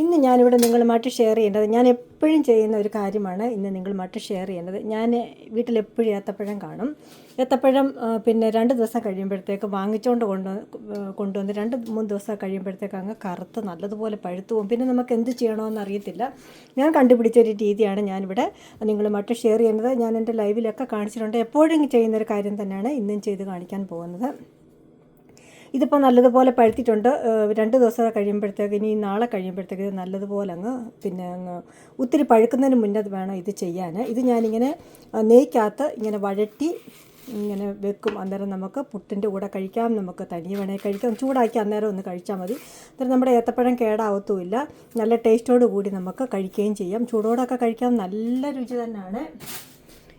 ഇന്ന് ഞാനിവിടെ നിങ്ങളുമായിട്ട് ഷെയർ ചെയ്യേണ്ടത് ഞാൻ എപ്പോഴും ചെയ്യുന്ന ഒരു കാര്യമാണ് ഇന്ന് നിങ്ങളുമായിട്ട് ഷെയർ ചെയ്യേണ്ടത്. ഞാൻ വീട്ടിൽ എപ്പോഴും ഏത്തപ്പഴം കാണും. ഏത്തപ്പഴം പിന്നെ രണ്ട് ദിവസം കഴിയുമ്പോഴത്തേക്ക് വാങ്ങിച്ചുകൊണ്ട് കൊണ്ട് കൊണ്ടുവന്ന് രണ്ട് മൂന്ന് ദിവസം കഴിയുമ്പോഴത്തേക്ക് അങ്ങ് കറുത്ത് നല്ലതുപോലെ പഴുത്തു പോകും. പിന്നെ നമുക്ക് എന്ത് ചെയ്യണമെന്ന് അറിയത്തില്ല. ഞാൻ കണ്ടുപിടിച്ച ഒരു രീതിയാണ് ഞാനിവിടെ നിങ്ങളുമായിട്ട് ഷെയർ ചെയ്യുന്നത്. ഞാൻ എന്റെ ലൈവിലൊക്കെ കാണിച്ചിട്ടുണ്ട്. എപ്പോഴും ചെയ്യുന്നൊരു കാര്യം തന്നെയാണ് ഇന്നും ചെയ്ത് കാണിക്കാൻ പോകുന്നത്. ഇതിപ്പോൾ നല്ലതുപോലെ പഴുത്തിട്ടുണ്ട്. രണ്ട് ദിവസം കഴിയുമ്പോഴത്തേക്ക് ഇനി നാളെ കഴിയുമ്പോഴത്തേക്ക് നല്ലതുപോലെ അങ്ങ് പിന്നെ അങ്ങ് ഒത്തിരി പഴുക്കുന്നതിന് മുന്നേ വേണം ഇത് ചെയ്യാൻ. ഇത് ഞാനിങ്ങനെ നെയ്ക്കകത്ത് ഇങ്ങനെ വഴറ്റി ഇങ്ങനെ വെക്കും. അന്നേരം നമുക്ക് പുട്ടിന്റെ കൂടെ കഴിക്കാം. നമുക്ക് തനിയെ വേണമെങ്കിൽ കഴിക്കാം. ചൂടാക്കി അന്നേരം ഒന്ന് കഴിച്ചാൽ മതി. അന്നേരം നമ്മുടെ ഏത്തപ്പഴം കേടാവത്തുമില്ല. നല്ല ടേസ്റ്റോട് കൂടി നമുക്ക് കഴിക്കുകയും ചെയ്യാം. ചൂടോടൊക്കെ കഴിക്കാം. നല്ല രുചി തന്നെയാണ്.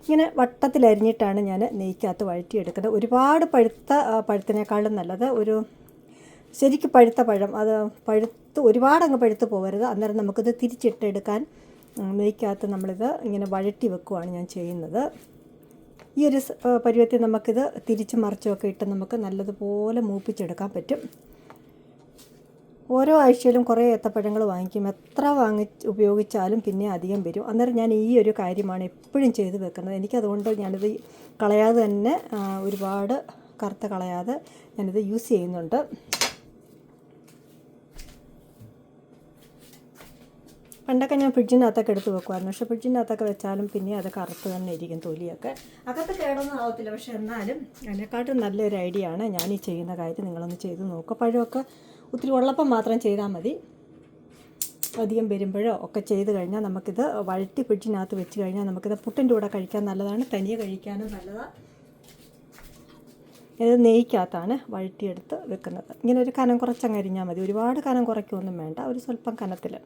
ഇങ്ങനെ വട്ടത്തിലരിഞ്ഞിട്ടാണ് ഞാൻ നെയ്ക്കകത്ത് വഴറ്റിയെടുക്കുന്നത്. ഒരുപാട് പഴുത്ത പഴുത്തിനേക്കാളും നല്ലത് ഒരു ശരിക്ക് പഴുത്ത പഴം. അത് പഴുത്ത് ഒരുപാട് അങ്ങ് പഴുത്ത് പോകരുത്. അന്നേരം നമുക്കിത് തിരിച്ചിട്ടെടുക്കാൻ നെയ്ക്കകത്ത് നമ്മളിത് ഇങ്ങനെ വഴറ്റി വെക്കുവാണ് ഞാൻ ചെയ്യുന്നത്. ഈ ഒരു പരുവത്തിൽ നമുക്കിത് തിരിച്ച് മറിച്ചൊക്കെ ഇട്ട് നമുക്ക് നല്ലതുപോലെ മൂപ്പിച്ചെടുക്കാൻ പറ്റും. ഓരോ ആഴ്ചയിലും കുറേ ഏത്തപ്പഴങ്ങൾ വാങ്ങിക്കും. എത്ര വാങ്ങി ഉപയോഗിച്ചാലും പിന്നെ അധികം വരും. അന്നേരം ഞാൻ ഈ ഒരു കാര്യമാണ് എപ്പോഴും ചെയ്തു വെക്കുന്നത്. എനിക്കതുകൊണ്ട് ഞാനിത് കളയാതെ തന്നെ ഒരുപാട് കറുത്ത കളയാതെ ഞാനിത് യൂസ് ചെയ്യുന്നുണ്ട്. പണ്ടൊക്കെ ഞാൻ ഫ്രിഡ്ജിനകത്തൊക്കെ എടുത്ത് വെക്കുമായിരുന്നു. പക്ഷേ ഫ്രിഡ്ജിനകത്തൊക്കെ വെച്ചാലും പിന്നെ അത് കറുത്ത് തന്നെ ഇരിക്കും തൊലിയൊക്കെ. അകത്ത് കേടൊന്നും ആവത്തില്ല. പക്ഷെ എന്നാലും അതിനെക്കാട്ടും നല്ലൊരു ഐഡിയ ആണ് ഞാൻ ഈ ചെയ്യുന്ന കാര്യം. നിങ്ങളൊന്ന് ചെയ്ത് നോക്കുക പഴമൊക്കെ ഒത്തിരി ഉള്ളപ്പം മാത്രം ചെയ്താൽ മതി. അധികം വരുമ്പോഴോ ഒക്കെ ചെയ്ത് കഴിഞ്ഞാൽ നമുക്കിത് വഴറ്റി ഫ്രിഡ്ജിനകത്ത് വെച്ച് കഴിഞ്ഞാൽ നമുക്കിത് പുട്ടിന്റെ കൂടെ കഴിക്കാൻ നല്ലതാണ്. തനിയെ കഴിക്കാനും നല്ലതാണ് ഇത് നെയ്ക്കകത്താണ് വഴറ്റിയെടുത്ത് വെക്കുന്നത്. ഇങ്ങനെ ഒരു കനം കുറച്ചങ്ങ് അരിഞ്ഞാൽ മതി. ഒരുപാട് കനം കുറയ്ക്കൊന്നും വേണ്ട. ഒരു സ്വല്പം കനത്തിൽ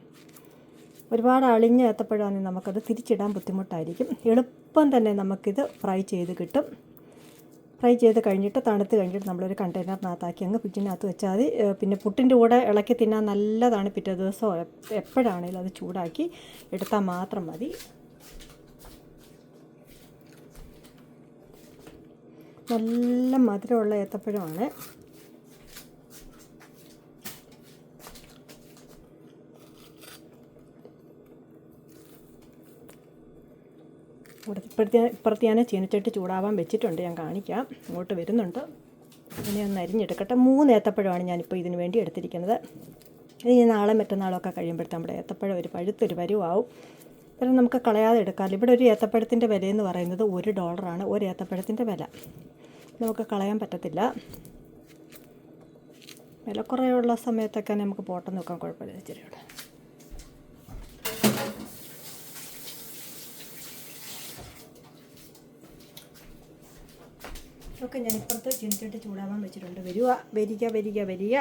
ഒരുപാട് അളിഞ്ഞ് ഏത്തപ്പോഴാണെങ്കിൽ നമുക്കത് തിരിച്ചിടാൻ ബുദ്ധിമുട്ടായിരിക്കും. എളുപ്പം തന്നെ നമുക്കിത് ഫ്രൈ ചെയ്ത് കിട്ടും. ഫ്രൈ ചെയ്ത് കഴിഞ്ഞിട്ട് തണുത്ത് കഴിഞ്ഞിട്ട് നമ്മളൊരു കണ്ടെയ്നറിനകത്താക്കി അങ്ങ് ഫ്രിഡ്ജിനകത്ത് വെച്ചാൽ മതി പിന്നെ പുട്ടിന്റെ കൂടെ ഇളക്കി തിന്നാൻ നല്ലതാണ് പിറ്റേ ദിവസം. എപ്പ- എപ്പോഴാണേലും അത് ചൂടാക്കി എടുത്താൽ മാത്രം മതി. നല്ല മധുരമുള്ള ഏത്തപ്പഴമാണ് ഇവിടെ ഇപ്പോഴത്തെ ഇപ്പുറത്ത് ഞാൻ ചീനച്ചട്ടി ചൂടാവാൻ വെച്ചിട്ടുണ്ട്. ഞാൻ കാണിക്കാം. ഇങ്ങോട്ട് വരുന്നുണ്ട്. ഇതിനെ ഒന്ന് അരിഞ്ഞെടുക്കട്ടെ. മൂന്ന് ഏത്തപ്പഴമാണ് ഞാനിപ്പോൾ ഇതിന് വേണ്ടി എടുത്തിരിക്കുന്നത്. ഇത് ഇനി നാളെ മറ്റന്നാളൊക്കെ കഴിയുമ്പോഴത്തെ നമ്മുടെ ഏത്തപ്പഴം ഒരു പഴുത്തൊരു വരുവാവും പിന്നെ നമുക്ക് കളയാതെ എടുക്കാം. ഇവിടെ ഒരു ഏത്തപ്പഴത്തിന്റെ വിലയെന്ന് പറയുന്നത് ഒരു ഡോളറാണ്. ഒരു ഏത്തപ്പഴത്തിന്റെ വില. നമുക്ക് കളയാൻ പറ്റത്തില്ല. വില കുറയുള്ള സമയത്തൊക്കെ നമുക്ക് പോട്ടെന്ന് നോക്കാൻ കുഴപ്പമില്ല ഇച്ചിരി ഒക്കെ ഞാൻ ഇപ്പുറത്ത് ചിന്തിട്ട് ചൂടാവാൻ വെച്ചിട്ടുണ്ട്. വരിക വരിക വരിക. വരിക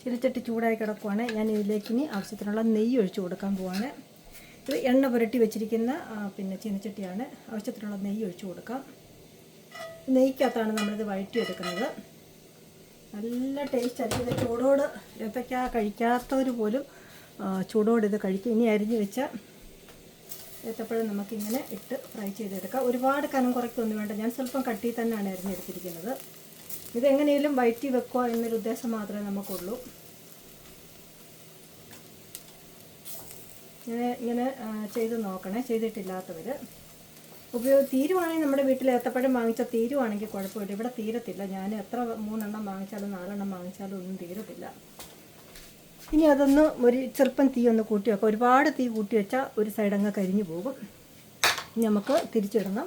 ചിരിച്ചട്ടി ചൂടായി കിടക്കുവാണ്. ഞാൻ ഇതിലേക്ക് ഇനി ആവശ്യത്തിനുള്ള നെയ്യ് ഒഴിച്ചു കൊടുക്കാൻ പോവാണ്. ഇത് എണ്ണ പുരട്ടി വെച്ചിരിക്കുന്ന പിന്നെ ചീനച്ചട്ടിയാണ്. ആവശ്യത്തിനുള്ള നെയ്യ് ഒഴിച്ചു കൊടുക്കാം. നെയ്ക്കകത്താണ് നമ്മളിത് വഴറ്റിയെടുക്കുന്നത്. നല്ല ടേസ്റ്റ് ആയിരിക്കും ചൂടോട് ഏത്തക്ക കഴിക്കാത്തവർ പോലും ചൂടോട് ഇത് കഴിക്കും ഇനി അരിഞ്ഞ് വെച്ച ഏത്തപ്പഴം നമുക്കിങ്ങനെ ഇട്ട് ഫ്രൈ ചെയ്തെടുക്കാം. ഒരുപാട് കനം കുറയ്ക്കൊന്നും വേണ്ട. ഞാൻ സ്വല്പം കട്ടി തന്നെയാണ് അരിഞ്ഞെടുത്തിരിക്കുന്നത്. ഇതെങ്ങനെയും വയറ്റി വെക്കുക എന്നൊരു ഉദ്ദേശം മാത്രമേ നമുക്കുള്ളൂ. ഇങ്ങനെ ഇങ്ങനെ ചെയ്ത് നോക്കണേ. ചെയ്തിട്ടില്ലാത്തവർ ഉപയോഗ തീരുവാണെങ്കിൽ നമ്മുടെ വീട്ടിൽ ഏത്തപ്പഴം വാങ്ങിച്ചാൽ തീരുവാണെങ്കിൽ കുഴപ്പമില്ല. ഇവിടെ തീരത്തില്ല. ഞാൻ എത്ര മൂന്നെണ്ണം വാങ്ങിച്ചാലും നാലെണ്ണം വാങ്ങിച്ചാലും ഒന്നും തീരത്തില്ല. ഇനി അതൊന്ന് ഒരു ചെറുപ്പം തീ ഒന്ന് കൂട്ടി വെക്കാം. ഒരുപാട് തീ കൂട്ടി വെച്ചാൽ ഒരു സൈഡ് അങ്ങ് കരിഞ്ഞു പോകും. ഇനി നമുക്ക് തിരിച്ചിടണം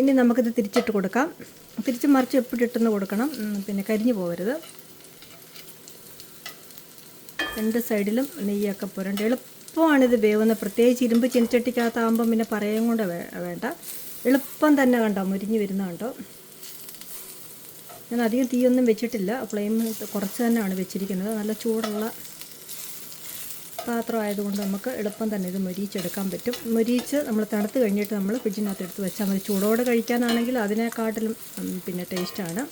ഇനി നമുക്കിത് തിരിച്ചിട്ട് കൊടുക്കാം. തിരിച്ച് മറിച്ച് എപ്പോഴും ഇട്ടെന്ന് കൊടുക്കണം. പിന്നെ കരിഞ്ഞു പോകരുത്. രണ്ട് സൈഡിലും നെയ്യൊക്കെ പുരണ്ട്. എളുപ്പമാണിത് വേവുന്നത് പ്രത്യേകിച്ച് ഇരുമ്പ് ചിനിച്ചട്ടിക്കകത്താകുമ്പം പിന്നെ പറയാൻ കൊണ്ട് വേണ്ട. എളുപ്പം തന്നെ കണ്ടോ? മുരിഞ്ഞ് വരുന്ന കണ്ടോ? ഞാൻ അധികം തീയൊന്നും വെച്ചിട്ടില്ല. ഫ്ലെയിം കുറച്ച് തന്നെയാണ് വെച്ചിരിക്കുന്നത്. നല്ല ചൂടുള്ള പാത്രം ആയതുകൊണ്ട് നമുക്ക് എളുപ്പം തന്നെ ഇത് മൊരിയിച്ചെടുക്കാൻ പറ്റും. മൊരിയിച്ച് നമ്മൾ തണുത്ത് കഴിഞ്ഞിട്ട് നമ്മൾ ഫ്രിഡ്ജിനകത്ത് എടുത്ത് വെച്ചാൽ മതി. ചൂടോടെ കഴിക്കാനാണെങ്കിൽ അതിനെക്കാട്ടിലും പിന്നെ ടേസ്റ്റാണ്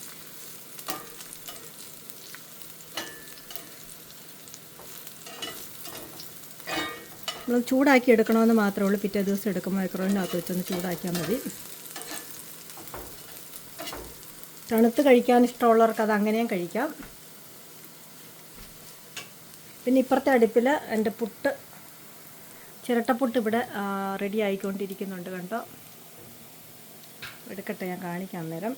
നമ്മൾ ചൂടാക്കി എടുക്കണമെന്ന് മാത്രമേ ഉള്ളൂ. പിറ്റേ ദിവസം എടുക്കുമ്പോൾ മൈക്രോവേവിനകത്ത് വെച്ചൊന്ന് ചൂടാക്കിയാൽ മതി. തണുത്ത് കഴിക്കാൻ ഇഷ്ടമുള്ളവർക്ക് അത് അങ്ങനെയും കഴിക്കാം. പിന്നെ ഇപ്പുറത്തെ അടുപ്പിൽ എന്റെ പുട്ട് ചിരട്ടപ്പുട്ട് ഇവിടെ റെഡി ആയിക്കൊണ്ടിരിക്കുന്നുണ്ട് കണ്ടോ? എടുക്കട്ടെ ഞാൻ കാണിക്കാം നേരം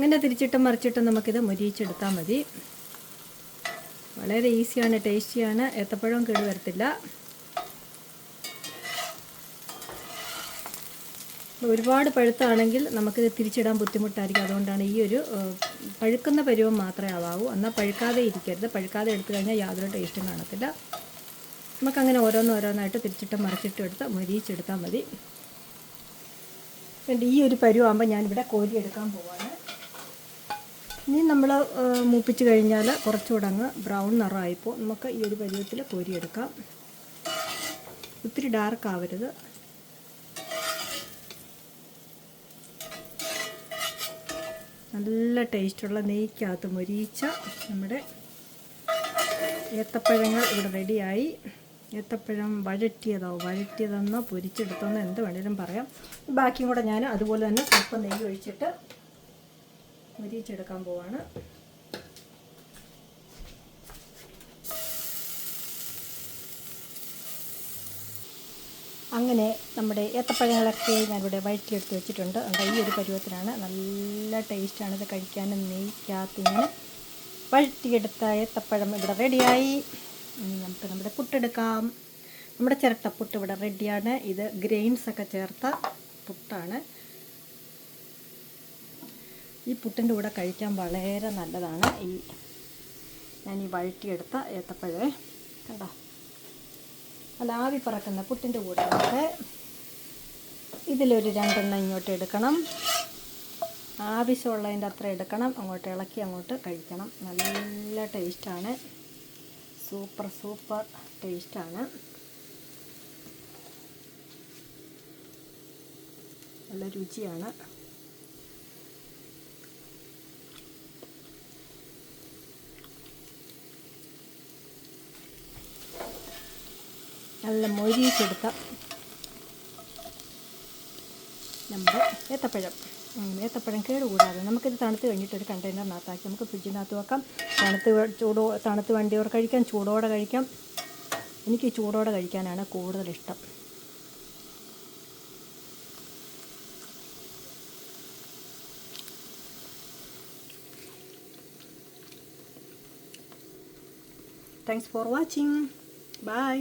ഇങ്ങനെ തിരിച്ചിട്ടും മറിച്ചിട്ടും നമുക്കിത് മുരിയിച്ചെടുത്താൽ മതി. വളരെ ഈസിയാണ് ടേസ്റ്റിയാണ്. ഏത്തപ്പഴവും കേട് വരത്തില്ല. ഒരുപാട് പഴുത്താണെങ്കിൽ നമുക്കിത് തിരിച്ചിടാൻ ബുദ്ധിമുട്ടായിരിക്കും. അതുകൊണ്ടാണ് ഈ ഒരു പഴുക്കുന്ന പരുവം മാത്രമേ ആവാവൂ. എന്നാൽ പഴുക്കാതെ ഇരിക്കരുത്. പഴുക്കാതെ എടുത്തു കഴിഞ്ഞാൽ യാതൊരു ടേസ്റ്റും കാണത്തില്ല. നമുക്കങ്ങനെ ഓരോന്ന് ഓരോന്നായിട്ട് തിരിച്ചിട്ടും മറിച്ചിട്ടും എടുത്ത് മുരിയിച്ചെടുത്താൽ മതി. ഈ ഒരു പരുവാകുമ്പോൾ ഞാനിവിടെ കോരി എടുക്കാൻ പോവാണ്. ഇനി നമ്മൾ മൂപ്പിച്ച് കഴിഞ്ഞാൽ കുറച്ചുകൂടെ അങ്ങ് ബ്രൗൺ നിറമായിപ്പോൾ നമുക്ക് ഈ ഒരു പരുവത്തിൽ കോരിയെടുക്കാം. ഒത്തിരി ഡാർക്ക് ആവരുത്. നല്ല ടേസ്റ്റുള്ള നെയ്ക്കകത്ത് മൊരിയിച്ച നമ്മുടെ ഏത്തപ്പഴങ്ങൾ ഇവിടെ റെഡിയായി ഏത്തപ്പഴം വഴറ്റിയതോ വഴറ്റിയതെന്നോ പൊരിച്ചെടുത്തോന്നോ എന്ത് വേണേലും പറയാം. ബാക്കിയും കൂടെ ഞാൻ അതുപോലെ തന്നെ സ്വല്പം നെയ്യ് ഒഴിച്ചിട്ട് മുരിച്ചെടുക്കാൻ പോവാണ്. അങ്ങനെ നമ്മുടെ ഏത്തപ്പഴങ്ങളൊക്കെ ഞാനിവിടെ വഴറ്റിയെടുത്ത് വെച്ചിട്ടുണ്ട്. ഉണ്ട് ഈ ഒരു പരുവത്തിനാണ് നല്ല ടേസ്റ്റാണ് ഇത് കഴിക്കാനും നെയ്ക്കകത്ത് ഇങ്ങനെ വഴറ്റിയെടുത്ത ഏത്തപ്പഴം ഇവിടെ റെഡിയായി. ഇനി നമുക്ക് നമ്മുടെ പുട്ടെടുക്കാം. നമ്മുടെ ചിരട്ടപ്പുട്ട് ഇവിടെ റെഡിയാണ്. ഇത് ഗ്രെയിൻസ് ഒക്കെ ചേർത്ത പുട്ടാണ്. ഈ പുട്ടിന്റെ കൂടെ കഴിക്കാൻ വളരെ നല്ലതാണ്. ഈ ഞാൻ ഈ വഴറ്റിയെടുത്ത ഏത്തപ്പഴേ. കണ്ടോ? അല്ല ആവി പറക്കുന്ന പുട്ടിന്റെ കൂടെ ഒക്കെ ഇതിലൊരു രണ്ടെണ്ണം ഇങ്ങോട്ട് എടുക്കണം. ആവശ്യമുള്ളതിന്റെ അത്ര എടുക്കണം. അങ്ങോട്ട് ഇളക്കി അങ്ങോട്ട് കഴിക്കണം. നല്ല ടേസ്റ്റാണ്. സൂപ്പർ സൂപ്പർ ടേസ്റ്റാണ്. നല്ല രുചിയാണ്. നല്ല മൊരിയിച്ചെടുത്ത നമ്മുടെ ഏത്തപ്പഴം. ഏത്തപ്പഴം കേടുകൂടാതെ നമുക്കിത് തണുത്ത് കഴിഞ്ഞിട്ട് ഒരു കണ്ടെയ്നറിനകത്താക്കി നമുക്ക് ഫ്രിഡ്ജിനകത്ത് വെക്കാം. തണുത്ത് ചൂടോ തണുത്ത് വണ്ടിയോർ കഴിക്കാം ചൂടോടെ കഴിക്കാം. എനിക്ക് ചൂടോടെ കഴിക്കാനാണ് കൂടുതൽ ഇഷ്ടം താങ്ക്സ് ഫോർ വാച്ചിങ് ബൈ